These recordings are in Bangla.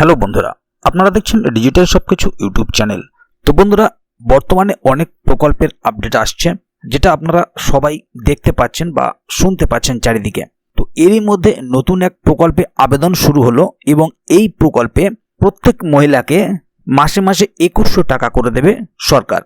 হ্যালো বন্ধুরা, আপনারা দেখছেন ডিজিটাল সবকিছু ইউটিউব চ্যানেল। তো বন্ধুরা, বর্তমানে অনেক প্রকল্পের আপডেট আসছে, যেটা আপনারা সবাই দেখতে পাচ্ছেন বা শুনতে পাচ্ছেন চারিদিকে। তো এরই মধ্যে নতুন এক প্রকল্পে আবেদন শুরু হলো এবং এই প্রকল্পে প্রত্যেক মহিলাকে মাসে মাসে একুশশো টাকা করে দেবে সরকার।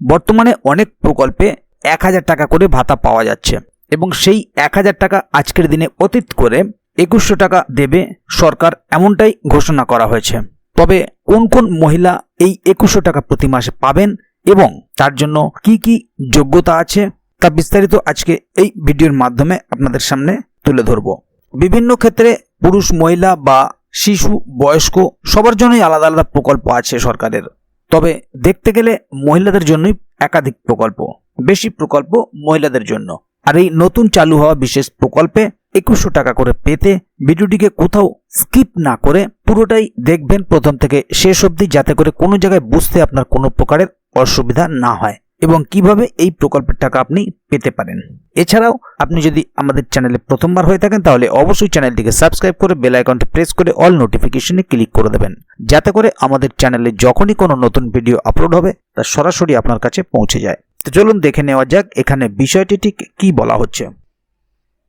বর্তমানে অনেক প্রকল্পে এক হাজার টাকা করে ভাতা পাওয়া যাচ্ছে এবং সেই এক হাজার টাকা আজকের দিনে অতীত করে একুশশো টাকা দেবে সরকার এমনটাই ঘোষণা করা হয়েছে। তবে কোন কোন মহিলা এই একুশশো টাকা প্রতি মাসে পাবেন এবং তার জন্য কি কি যোগ্যতা আছে, তা বিস্তারিত আজকে এই ভিডিওর মাধ্যমে আপনাদের সামনে তুলে ধরব। বিভিন্ন ক্ষেত্রে পুরুষ, মহিলা বা শিশু, বয়স্ক সবার জন্যই আলাদা আলাদা প্রকল্প আছে সরকারের। তবে দেখতে গেলে মহিলাদের জন্যই একাধিক প্রকল্প, বেশি প্রকল্প মহিলাদের জন্য। আর এই নতুন চালু হওয়া বিশেষ প্রকল্পে একুশশো টাকা করে পেতে ভিডিওটিকে কোথাও স্কিপ না করে পুরোটাই দেখবেন প্রথম থেকে শেষ অবধি, যাতে করে কোনো জায়গায় বুঝতে আপনার কোনো প্রকারের অসুবিধা না হয় এবং কীভাবে এই প্রকল্পের টাকা আপনি পেতে পারেন। এছাড়াও আপনি যদি আমাদের চ্যানেলে প্রথমবার হয়ে থাকেন, তাহলে অবশ্যই চ্যানেলটিকে সাবস্ক্রাইব করে বেল আইকনটি প্রেস করে অল নোটিফিকেশনে ক্লিক করে দেবেন, যাতে করে আমাদের চ্যানেলে যখনই কোনো নতুন ভিডিও আপলোড হবে, তা সরাসরি আপনার কাছে পৌঁছে যায়। তো চলুন দেখে নেওয়া যাক এখানে বিষয়টি ঠিক কি বলা হচ্ছে।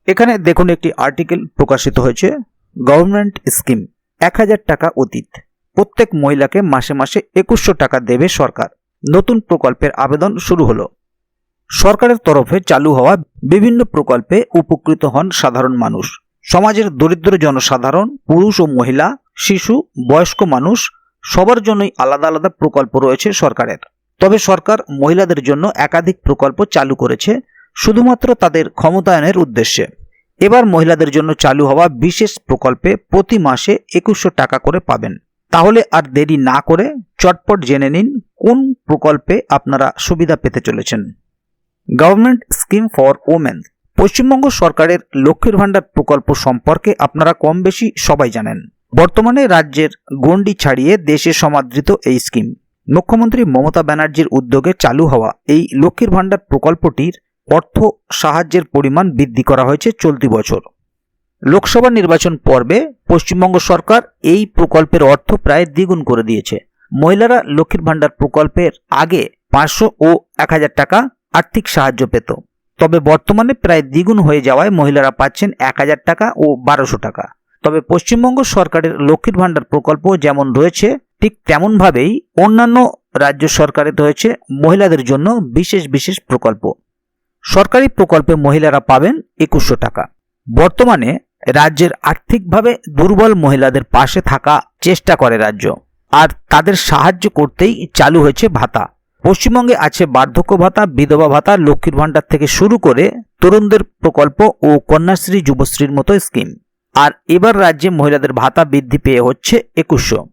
এখানে দেখুন একটি আর্টিকেল প্রকাশিত হয়েছে গভর্নমেন্ট স্কিম এক হাজার টাকা অতীত। প্রত্যেক মহিলাকে মাসে মাসে একুশশো টাকা দেবে সরকার। নতুন প্রকল্পের আবেদন শুরু হলো। সরকারের তরফে চালু হওয়া বিভিন্ন প্রকল্পে উপকৃত হন সাধারণ মানুষ। সমাজের দরিদ্র জনসাধারণ, পুরুষ ও মহিলা, শিশু, বয়স্ক মানুষ, সবার জন্যই আলাদা আলাদা প্রকল্প রয়েছে সরকারের। তবে সরকার মহিলাদের জন্য একাধিক প্রকল্প চালু করেছে শুধুমাত্র তাদের ক্ষমতায়নের উদ্দেশ্যে। এবার মহিলাদের জন্য চালু হওয়া বিশেষ প্রকল্পে প্রতি মাসে একুশশো টাকা করে পাবেন। তাহলে আর দেরি না করে চটপট জেনে নিন কোন প্রকল্পে আপনারা সুবিধা পেতে চলেছেন। Government scheme for women Paschimbanga সরকারের লক্ষ্মীর ভাণ্ডার প্রকল্প সম্পর্কে আপনারা কম বেশি সবাই জানেন। বর্তমানে রাজ্যের গণ্ডি ছাড়িয়ে দেশে সমাদৃত এই স্কিম মুখ্যমন্ত্রী মমতা ব্যানার্জির উদ্যোগে চালু হওয়া এই লক্ষ্মীর ভাণ্ডার প্রকল্পটির অর্থ সাহায্যের পরিমাণ বৃদ্ধি করা হয়েছে চলতি বছর। লোকসভা নির্বাচন পর্বে পশ্চিমবঙ্গ সরকার এই প্রকল্পের অর্থ প্রায় দ্বিগুণ করে দিয়েছে। মহিলারা লক্ষ্মীর ভাণ্ডার প্রকল্পের আগে পাঁচশো ও এক হাজার টাকা আর্থিক সাহায্য পেত। তবে বর্তমানে প্রায় দ্বিগুণ হয়ে যাওয়ায় মহিলারা পাচ্ছেন এক হাজার টাকা ও বারোশো টাকা। তবে পশ্চিমবঙ্গ সরকারের লক্ষ্মীর ভাণ্ডার প্রকল্প যেমন রয়েছে, ঠিক তেমনভাবেই অন্যান্য রাজ্য সরকারের রয়েছে মহিলাদের জন্য বিশেষ বিশেষ প্রকল্প। সরকারি প্রকল্পে মহিলারা পাবেন একুশশো টাকা। বর্তমানে রাজ্যের আর্থিকভাবে দুর্বল মহিলাদের পাশে থাকা চেষ্টা করে রাজ্য। আর তাদের সাহায্য করতেই চালু হয়েছে ভাতা। পশ্চিমবঙ্গে আছে বার্ধক্য ভাতা, বিধবা ভাতা, লক্ষ্মীর ভাণ্ডার থেকে শুরু করে তরুণদের প্রকল্প ও কন্যাশ্রী যুবশ্রীর মতো স্কিম। আর এবার রাজ্যে মহিলাদের ভাতা বৃদ্ধি পেয়ে হচ্ছে একুশশো।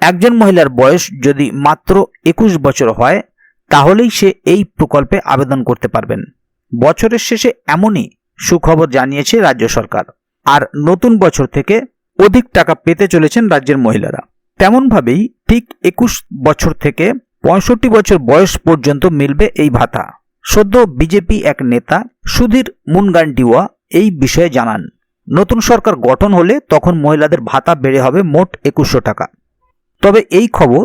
একজন মহিলার বয়স যদি মাত্র একুশ বছর হয় তাহলেই সে এই প্রকল্পে আবেদন করতে পারবেন। বছরের শেষে এমনই সুখবর জানিয়েছে রাজ্য সরকার। আর নতুন বছর থেকে অধিক টাকা পেতে চলেছেন রাজ্যের মহিলারা। তেমনভাবেই ঠিক একুশ বছর থেকে পঁয়ষট্টি বছর বয়স পর্যন্ত মিলবে এই ভাতা। সদ্য বিজেপি এক নেতা সুধীর মুনগান্ডিওয়া এই বিষয়ে জানান, নতুন সরকার গঠন হলে তখন মহিলাদের ভাতা বেড়ে হবে মোট একুশশো টাকা। তবে এই খবর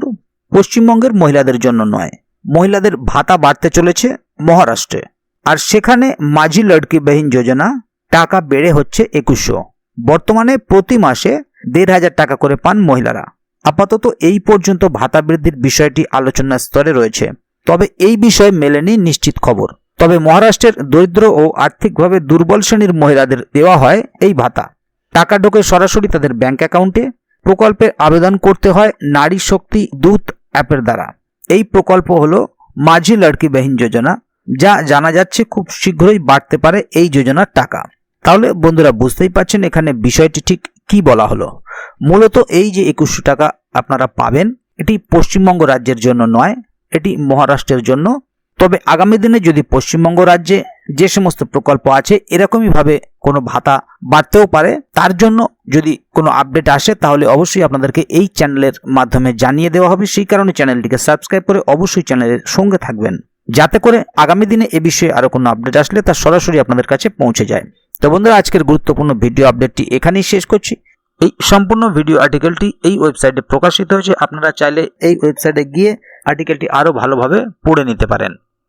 পশ্চিমবঙ্গের মহিলাদের জন্য নয়। মহিলাদের ভাতা বাড়তে চলেছে মহারাষ্ট্রে। আর সেখানে মাঝি লড়কি বেহিন যোজনা টাকা বেড়ে হচ্ছে একুশশো। বর্তমানে প্রতি মাসে দেড় হাজার টাকা করে পান মহিলারা। আপাতত এই পর্যন্ত ভাতা বৃদ্ধির বিষয়টি আলোচনার স্তরে রয়েছে। তবে এই বিষয়ে মেলেনি নিশ্চিত খবর। তবে মহারাষ্ট্রের দরিদ্র ও আর্থিকভাবে দুর্বল শ্রেণির মহিলাদের দেওয়া হয় এই ভাতা। টাকা ঢোকে সরাসরি তাদের ব্যাংক অ্যাকাউন্টে। প্রকল্পে আবেদন করতে হয় নারী শক্তি দূত অ্যাপের দ্বারা। এই প্রকল্প হলো মাঝি লড়কি বেহিন যোজনা, যা জানা যাচ্ছে খুব শীঘ্রই বাড়তে পারে এই যোজনার টাকা। তাহলে বন্ধুরা বুঝতেই পারছেন এখানে বিষয়টি ঠিক কি বলা হলো। মূলত এই যে একুশশো টাকা আপনারা পাবেন, এটি পশ্চিমবঙ্গ রাজ্যের জন্য নয়, এটি মহারাষ্ট্রের জন্য। তবে আগামী দিনে যদি পশ্চিমবঙ্গ রাজ্যে যে সমস্ত প্রকল্প আছে এরকমইভাবে কোনো ভাতা বাড়তেও পারে। তার জন্য যদি কোনো আপডেট আসে, তাহলে অবশ্যই আপনাদেরকে এই চ্যানেলের মাধ্যমে জানিয়ে দেওয়া হবে। সেই কারণে চ্যানেলটিকে সাবস্ক্রাইব করে অবশ্যই চ্যানেলের সঙ্গে থাকবেন। যাতে করে আগামী দিনে এ বিষয়ে আরও কোনো আপডেট আসলে তা সরাসরি আপনাদের কাছে পৌঁছে যায়। তো বন্ধুরা, আজকের গুরুত্বপূর্ণ ভিডিও আপডেটটি এখানেই শেষ করছি। এই সম্পূর্ণ ভিডিও আর্টিকেলটি এই ওয়েবসাইটে প্রকাশিত হয়েছে। আপনারা চাইলে এই ওয়েবসাইটে গিয়ে আর্টিকেলটি আরও ভালোভাবে পড়ে নিতে পারেন।